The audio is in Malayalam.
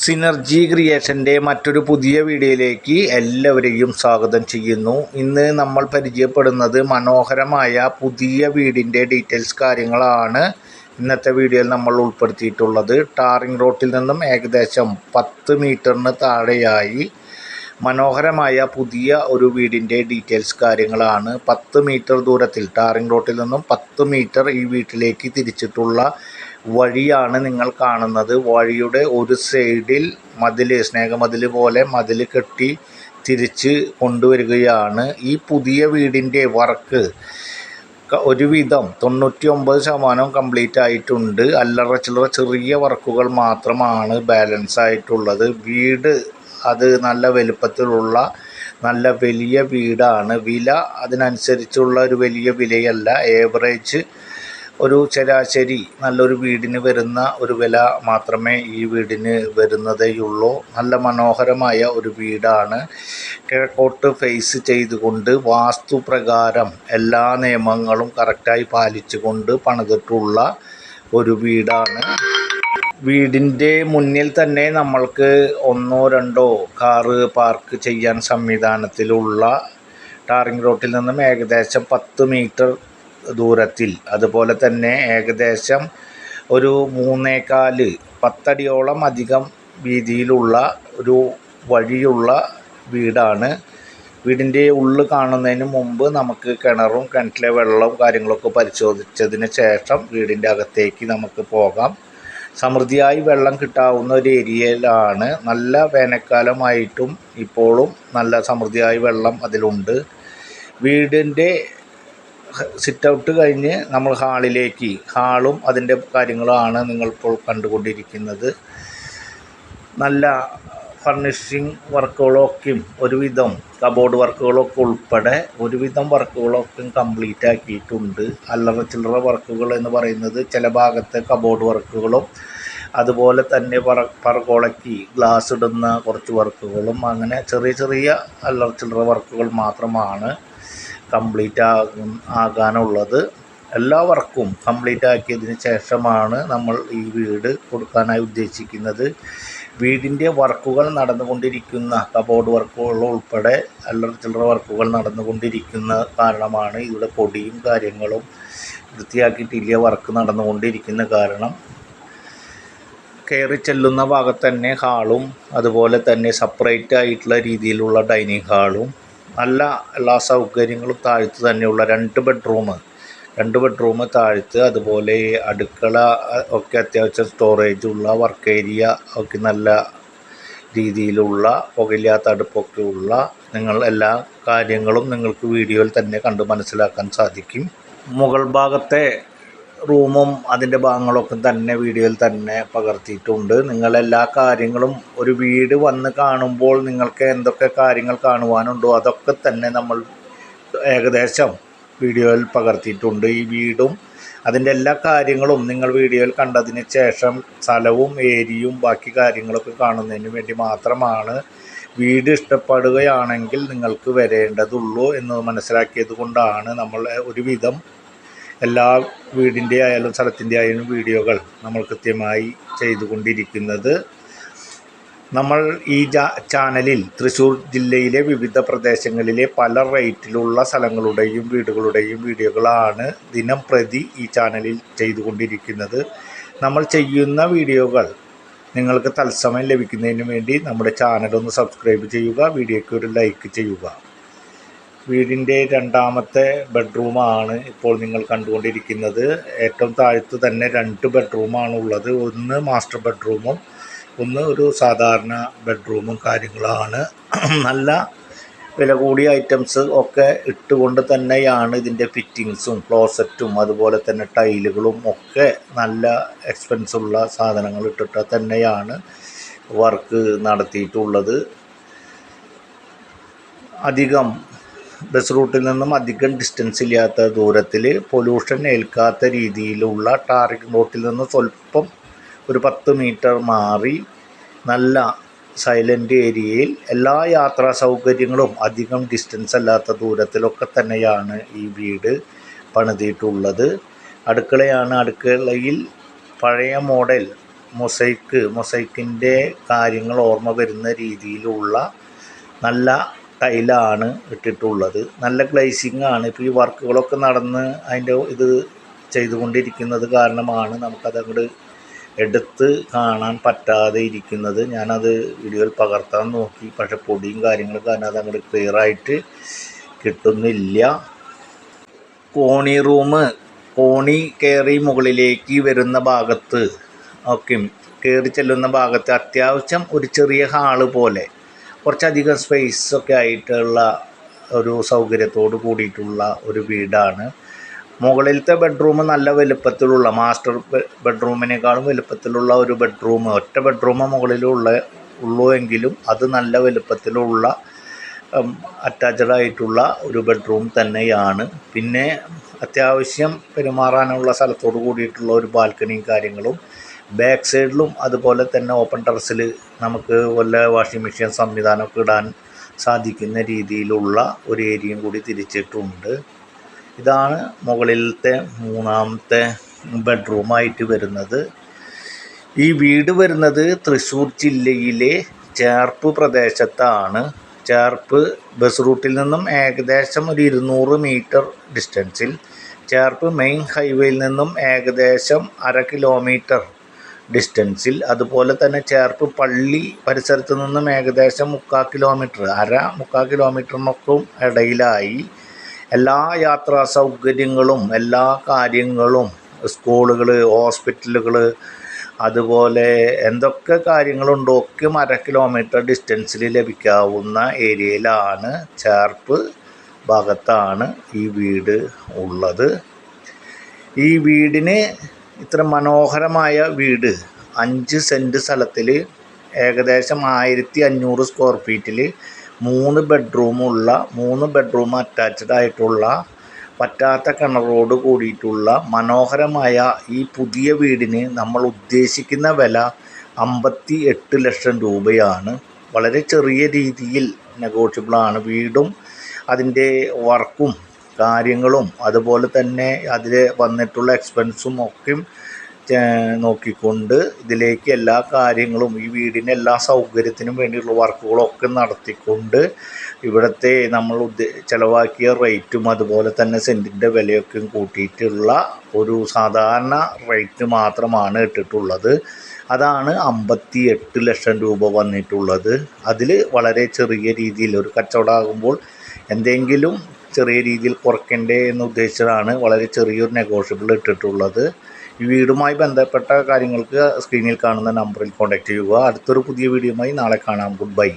സിനർജി ക്രിയേഷന്റെ മറ്റൊരു പുതിയ വീഡിയോയിലേക്ക് എല്ലാവരെയും സ്വാഗതം ചെയ്യുന്നു. ഇന്ന് നമ്മൾ പരിചയപ്പെടുന്നത് മനോഹരമായ പുതിയ വീടിന്റെ ഡീറ്റെയിൽസ് കാര്യങ്ങളാണ് ഇന്നത്തെ വീഡിയോയിൽ നമ്മൾ ഉൾപ്പെടുത്തിയിട്ടുള്ളത്. ടാറിംഗ് റോട്ടിൽ നിന്നും ഏകദേശം പത്ത് മീറ്ററിന് താഴെയായി മനോഹരമായ പുതിയ ഒരു വീടിന്റെ ഡീറ്റെയിൽസ് കാര്യങ്ങളാണ്. പത്ത് മീറ്റർ ദൂരത്തിൽ ടാറിംഗ് റോട്ടിൽ നിന്നും പത്ത് മീറ്റർ ഈ വീട്ടിലേക്ക് തിരിച്ചിട്ടുള്ള വഴിയാണ് നിങ്ങൾ കാണുന്നത്. വഴിയുടെ ഒരു സൈഡിൽ മതിൽ സ്നേഹമതിൽ പോലെ മതിൽ കെട്ടി തിരിച്ച് കൊണ്ടുവരികയാണ്. ഈ പുതിയ വീടിന്റെ വർക്ക് ഒരുവിധം തൊണ്ണൂറ്റി ഒമ്പത് ശതമാനം കംപ്ലീറ്റ് ആയിട്ടുണ്ട്. അല്ലറ ചില്ലറ ചെറിയ വർക്കുകൾ മാത്രമാണ് ബാലൻസ് ആയിട്ടുള്ളത്. വീട് അത് നല്ല വലുപ്പത്തിലുള്ള നല്ല വലിയ വീടാണ്. വില അതിനനുസരിച്ചുള്ള ഒരു വലിയ വിലയല്ല. ഏവറേജ് ഒരു ശരാശരി നല്ലൊരു വീടിന് വരുന്ന ഒരു വില മാത്രമേ ഈ വീടിന് വരുന്നതേയുള്ളൂ. നല്ല മനോഹരമായ ഒരു വീടാണ്. കിഴക്കോട്ട് ഫേസ് ചെയ്തുകൊണ്ട് വാസ്തുപ്രകാരം എല്ലാ നിയമങ്ങളും കറക്റ്റായി പാലിച്ചുകൊണ്ട് പണിതിട്ടുള്ള ഒരു വീടാണ്. വീടിന്റെ മുന്നിൽ തന്നെ നമ്മൾക്ക് ഒന്നോ രണ്ടോ കാറ് പാർക്ക് ചെയ്യാൻ സംവിധാനത്തിലുള്ള ടാറിംഗ് റോട്ടിൽ നിന്നും ഏകദേശം പത്ത് മീറ്റർ ദൂരത്തിൽ. അതുപോലെ തന്നെ ഏകദേശം ഒരു മൂന്നേകാൽ പത്തടിയോളം അധികം വീതിയിലുള്ള ഒരു വഴിയുള്ള വീടാണ്. വീടിന്റെ ഉള്ളു കാണുന്നതിന് മുമ്പ് നമുക്ക് കിണറും കിണറ്റിലെ വെള്ളവും കാര്യങ്ങളൊക്കെ പരിശോധിച്ചതിന് ശേഷം വീടിന്റെ അകത്തേക്ക് നമുക്ക് പോകാം. സമൃദ്ധിയായി വെള്ളം കിട്ടാവുന്ന ഒരു ഏരിയയിലാണ്. നല്ല വേനൽക്കാലമായിട്ടും ഇപ്പോഴും നല്ല സമൃദ്ധിയായി വെള്ളം അതിലുണ്ട്. വീടിന്റെ സിറ്റ് ഔട്ട് കഴിഞ്ഞ് നമ്മൾ ഹാളിലേക്ക് ഹാളും അതിന്റെ കാര്യങ്ങളുമാണ് നിങ്ങളിപ്പോൾ കണ്ടുകൊണ്ടിരിക്കുന്നത്. നല്ല ഫർണിഷിങ് വർക്കുകളൊക്കെയും ഒരുവിധം കബോർഡ് വർക്കുകളൊക്കെ ഉൾപ്പെടെ ഒരുവിധം വർക്കുകളൊക്കെ കംപ്ലീറ്റ് ആക്കിയിട്ടുണ്ട്. അല്ലറ ചില്ലറ വർക്കുകൾ എന്ന് പറയുന്നത് ചില ഭാഗത്തെ കബോർഡ് വർക്കുകളും അതുപോലെ തന്നെ പറ പറകോളയ്ക്ക് ഗ്ലാസ് ഇടുന്ന കുറച്ച് വർക്കുകളും അങ്ങനെ ചെറിയ ചെറിയ അല്ലറ ചില്ലറ വർക്കുകൾ മാത്രമാണ്. കംപ്ലീറ്റ് ആകും ആകാനുള്ളത്. എല്ലാ വർക്കും കംപ്ലീറ്റ് ആക്കിയതിന് ശേഷമാണ് നമ്മൾ ഈ വീട് കൊടുക്കാനായി ഉദ്ദേശിക്കുന്നത്. വീടിന്റെ വർക്കുകൾ നടന്നുകൊണ്ടിരിക്കുന്ന കബോർഡ് വർക്കുകൾ ഉൾപ്പെടെ അല്ലറ ചില്ലറ വർക്കുകൾ നടന്നുകൊണ്ടിരിക്കുന്ന കാരണമാണ് ഇവിടെ പൊടിയും കാര്യങ്ങളും വൃത്തിയാക്കിയിട്ടില്ല വർക്ക് നടന്നുകൊണ്ടിരിക്കുന്ന കാരണം. കയറി ചെല്ലുന്ന ഭാഗത്ത് തന്നെ ഹാളും അതുപോലെ തന്നെ സെപ്പറേറ്റ് ആയിട്ടുള്ള രീതിയിലുള്ള ഡൈനിങ് ഹാളും നല്ല എല്ലാ സൗകര്യങ്ങളും താഴത്ത് തന്നെയുള്ള രണ്ട് ബെഡ്റൂം രണ്ട് ബെഡ്റൂം താഴത്ത് അതുപോലെ അടുക്കള ഒക്കെ അത്യാവശ്യം സ്റ്റോറേജ് ഉള്ള വർക്ക് ഏരിയ ഒക്കെ നല്ല രീതിയിലുള്ള പുകയില്ലാത്ത അടുപ്പൊക്കെ ഉള്ള നിങ്ങൾ എല്ലാ കാര്യങ്ങളും നിങ്ങൾക്ക് വീഡിയോയിൽ തന്നെ കണ്ട് മനസ്സിലാക്കാൻ സാധിക്കും. മുകൾ ഭാഗത്തെ റൂമും അതിന്റെ ഭാഗങ്ങളൊക്കെ തന്നെ വീഡിയോയിൽ തന്നെ പകർത്തിയിട്ടുണ്ട്. നിങ്ങൾ എല്ലാ കാര്യങ്ങളും ഒരു വീട് വന്ന് കാണുമ്പോൾ നിങ്ങൾക്ക് എന്തൊക്കെ കാര്യങ്ങൾ കാണുവാനുണ്ടോ അതൊക്കെ തന്നെ നമ്മൾ ഏകദേശം വീഡിയോയിൽ പകർത്തിയിട്ടുണ്ട്. ഈ വീടും അതിന്റെ എല്ലാ കാര്യങ്ങളും നിങ്ങൾ വീഡിയോയിൽ കണ്ടതിന് ശേഷം സ്ഥലവും ഏരിയയും ബാക്കി കാര്യങ്ങളൊക്കെ കാണുന്നതിന് വേണ്ടി മാത്രമാണ് വീട് ഇഷ്ടപ്പെടുകയാണെങ്കിൽ നിങ്ങൾക്ക് വരേണ്ടതുള്ളൂ എന്ന് മനസ്സിലാക്കിയത് കൊണ്ടാണ് നമ്മൾ ഒരുവിധം എല്ലാ വീടിന്റെ ആയാലും സ്ഥലത്തിന്റെ ആയാലും വീഡിയോകൾ നമ്മൾ കൃത്യമായി ചെയ്തുകൊണ്ടിരിക്കുന്നത്. നമ്മൾ ഈ ചാനലിൽ തൃശ്ശൂർ ജില്ലയിലെ വിവിധ പ്രദേശങ്ങളിലെ പല റേറ്റിലുള്ള സ്ഥലങ്ങളുടെയും വീടുകളുടെയും വീഡിയോകളാണ് ദിനം പ്രതി ഈ ചാനലിൽ ചെയ്തുകൊണ്ടിരിക്കുന്നത്. നമ്മൾ ചെയ്യുന്ന വീഡിയോകൾ നിങ്ങൾക്ക് തത്സമയം ലഭിക്കുന്നതിന് വേണ്ടി നമ്മുടെ ചാനൽ ഒന്ന് സബ്സ്ക്രൈബ് ചെയ്യുക വീഡിയോയ്ക്ക് ഒരു ലൈക്ക് ചെയ്യുക. വീടിന്റെ രണ്ടാമത്തെ ബെഡ്റൂമാണ് ഇപ്പോൾ നിങ്ങൾ കണ്ടുകൊണ്ടിരിക്കുന്നത്. ഏറ്റവും താഴത്ത് തന്നെ രണ്ട് ബെഡ്റൂമാണ് ഉള്ളത്. ഒന്ന് മാസ്റ്റർ ബെഡ്റൂമും ഒന്ന് ഒരു സാധാരണ ബെഡ്റൂമും കാര്യങ്ങളാണ്. നല്ല വില കൂടിയ ഐറ്റംസ് ഒക്കെ ഇട്ടുകൊണ്ട് തന്നെയാണ് ഇതിന്റെ ഫിറ്റിങ്സും ക്ലോസറ്റും അതുപോലെ തന്നെ ടൈലുകളും ഒക്കെ നല്ല എക്സ്പെൻസുള്ള സാധനങ്ങൾ ഇട്ടിട്ട് തന്നെയാണ് വർക്ക് നടത്തിയിട്ടുള്ളത്. അധികം ബസ് റൂട്ടിൽ നിന്നും അധികം ഡിസ്റ്റൻസ് ഇല്ലാത്ത ദൂരത്തിൽ പൊല്യൂഷൻ ഏൽക്കാത്ത രീതിയിലുള്ള ടാർഗറ്റ് റോട്ടിൽ നിന്ന് സ്വല്പം ഒരു പത്ത് മീറ്റർ മാറി നല്ല സൈലന്റ് ഏരിയയിൽ എല്ലാ യാത്രാ സൗകര്യങ്ങളും അധികം ഡിസ്റ്റൻസ് അല്ലാത്ത ദൂരത്തിലൊക്കെ തന്നെയാണ് ഈ വീട് പണിതിട്ടുള്ളത്. അടുക്കളയാണ്. അടുക്കളയിൽ പഴയ മോഡൽ മൊസൈക്ക് മൊസൈക്കിന്റെ കാര്യങ്ങൾ ഓർമ്മ വരുന്ന രീതിയിലുള്ള നല്ല ടൈലാണ് ഇട്ടിട്ടുള്ളത്. നല്ല ഗ്ലേസിംഗ് ആണ്. ഇപ്പോൾ ഈ വർക്കുകളൊക്കെ നടന്ന് അതിന്റെ ഇത് ചെയ്തുകൊണ്ടിരിക്കുന്നത് കാരണമാണ് നമുക്കത് അങ്ങോട്ട് എടുത്ത് കാണാൻ പറ്റാതെ ഇരിക്കുന്നത്. ഞാനത് വീഡിയോയിൽ പകർത്താൻ നോക്കി. പക്ഷെ പൊടിയും കാര്യങ്ങളും കാരണം അത് അങ്ങോട്ട് ക്ലിയറായിട്ട് കിട്ടുന്നില്ല. കോണി റൂം കോണി കയറി മുകളിലേക്ക് വരുന്ന ഭാഗത്ത് ഓക്കെ കയറി ചെല്ലുന്ന ഭാഗത്ത് അത്യാവശ്യം ഒരു ചെറിയ ഹാൾ പോലെ കുറച്ചധികം സ്പേസ് ഒക്കെ ആയിട്ടുള്ള ഒരു സൗകര്യത്തോട് കൂടിയിട്ടുള്ള ഒരു വീടാണ്. മുകളിലത്തെ ബെഡ്റൂം നല്ല വലുപ്പത്തിലുള്ള മാസ്റ്റർ ബെഡ്റൂമിനേക്കാളും വലുപ്പത്തിലുള്ള ഒരു ബെഡ്റൂം ഒറ്റ ബെഡ്റൂം മുകളിലുള്ള ഉള്ളൂ എങ്കിലും അത് നല്ല വലുപ്പത്തിലുള്ള അറ്റാച്ച്ഡ് ആയിട്ടുള്ള ഒരു ബെഡ്റൂം തന്നെയാണ്. പിന്നെ അത്യാവശ്യം പെരുമാറാനുള്ള സ്ഥലത്തോട് കൂടിയിട്ടുള്ള ഒരു ബാൽക്കണിയും കാര്യങ്ങളും ബാക്ക് സൈഡിലും അതുപോലെ തന്നെ ഓപ്പൺ ടെറസിൽ നമുക്ക് വല്ല വാഷിംഗ് മെഷീൻ സംവിധാനമൊക്കെ ഇടാൻ സാധിക്കുന്ന രീതിയിലുള്ള ഒരു ഏരിയയും കൂടി തിരിച്ചിട്ടുണ്ട്. ഇതാണ് മുകളിലത്തെ മൂന്നാമത്തെ ബെഡ്റൂമായിട്ട് വരുന്നത്. ഈ വീട് വരുന്നത് തൃശ്ശൂർ ജില്ലയിലെ ചേർപ്പ് പ്രദേശത്താണ്. ചേർപ്പ് ബസ് റൂട്ടിൽ നിന്നും ഏകദേശം ഒരു ഇരുന്നൂറ് മീറ്റർ ഡിസ്റ്റൻസിൽ ചേർപ്പ് മെയിൻ ഹൈവേയിൽ നിന്നും ഏകദേശം അര കിലോമീറ്റർ ഡിസ്റ്റൻസിൽ അതുപോലെ തന്നെ ചേർപ്പ് പള്ളി പരിസരത്ത് നിന്നും ഏകദേശം മുക്കാൽ കിലോമീറ്റർ അര മുക്കാൽ കിലോമീറ്ററിനൊക്കും ഇടയിലായി. എല്ലാ യാത്രാ സൗകര്യങ്ങളും എല്ലാ കാര്യങ്ങളും സ്കൂളുകൾ ഹോസ്പിറ്റലുകൾ അതുപോലെ എന്തൊക്കെ കാര്യങ്ങളുണ്ടോ ഒക്കെ അര കിലോമീറ്റർ ഡിസ്റ്റൻസിൽ ലഭിക്കാവുന്ന ഏരിയയിലാണ് ചേർപ്പ് ഭാഗത്താണ് ഈ വീട് ഉള്ളത്. ഈ വീടിന് ഇത്ര മനോഹരമായ വീട് അഞ്ച് സെന്റ് സ്ഥലത്തിൽ ഏകദേശം ആയിരത്തി അഞ്ഞൂറ് സ്ക്വയർ ഫീറ്റിൽ മൂന്ന് ബെഡ്റൂമുള്ള മൂന്ന് ബെഡ്റൂം അറ്റാച്ച്ഡ് ആയിട്ടുള്ള പറ്റാത്ത കിണറോട് കൂടിയിട്ടുള്ള മനോഹരമായ ഈ പുതിയ വീടിന് നമ്മൾ ഉദ്ദേശിക്കുന്ന വില അമ്പത്തി എട്ട് ലക്ഷം രൂപയാണ്. വളരെ ചെറിയ രീതിയിൽ നെഗോഷ്യബിളാണ് വീടും. അതിന്റെ വർക്കും കാര്യങ്ങളും അതുപോലെ തന്നെ അതിൽ വന്നിട്ടുള്ള എക്സ്പെൻസും ഒക്കെയും നോക്കിക്കൊണ്ട് ഇതിലേക്ക് എല്ലാ കാര്യങ്ങളും ഈ വീടിന്റെ എല്ലാ സൗകര്യത്തിനും വേണ്ടിയുള്ള വർക്കുകളൊക്കെ നടത്തിക്കൊണ്ട് ഇവിടുത്തെ നമ്മൾ ചിലവാക്കിയ റേറ്റും അതുപോലെ തന്നെ സെന്റിന്റെ വിലയൊക്കെ കൂട്ടിയിട്ടുള്ള ഒരു സാധാരണ റേറ്റ് മാത്രമാണ് ഇട്ടിട്ടുള്ളത്. അതാണ് അമ്പത്തി എട്ട് ലക്ഷം രൂപ വന്നിട്ടുള്ളത്. അതിൽ വളരെ ചെറിയ രീതിയിൽ ഒരു കച്ചവടമാകുമ്പോൾ എന്തെങ്കിലും ചെറിയ രീതിയിൽ കുറയ്ക്കണ്ടേ എന്ന് ഉദ്ദേശിച്ചതാണ്. വളരെ ചെറിയൊരു നെഗോഷ്യബിൾ ഇട്ടിട്ടുള്ളത്. ഈ വീടുമായി ബന്ധപ്പെട്ട കാര്യങ്ങൾക്ക് സ്ക്രീനിൽ കാണുന്ന നമ്പറിൽ കോൺടാക്റ്റ് ചെയ്യുക. അടുത്തൊരു പുതിയ വീഡിയോയുമായി നാളെ കാണാം. Good bye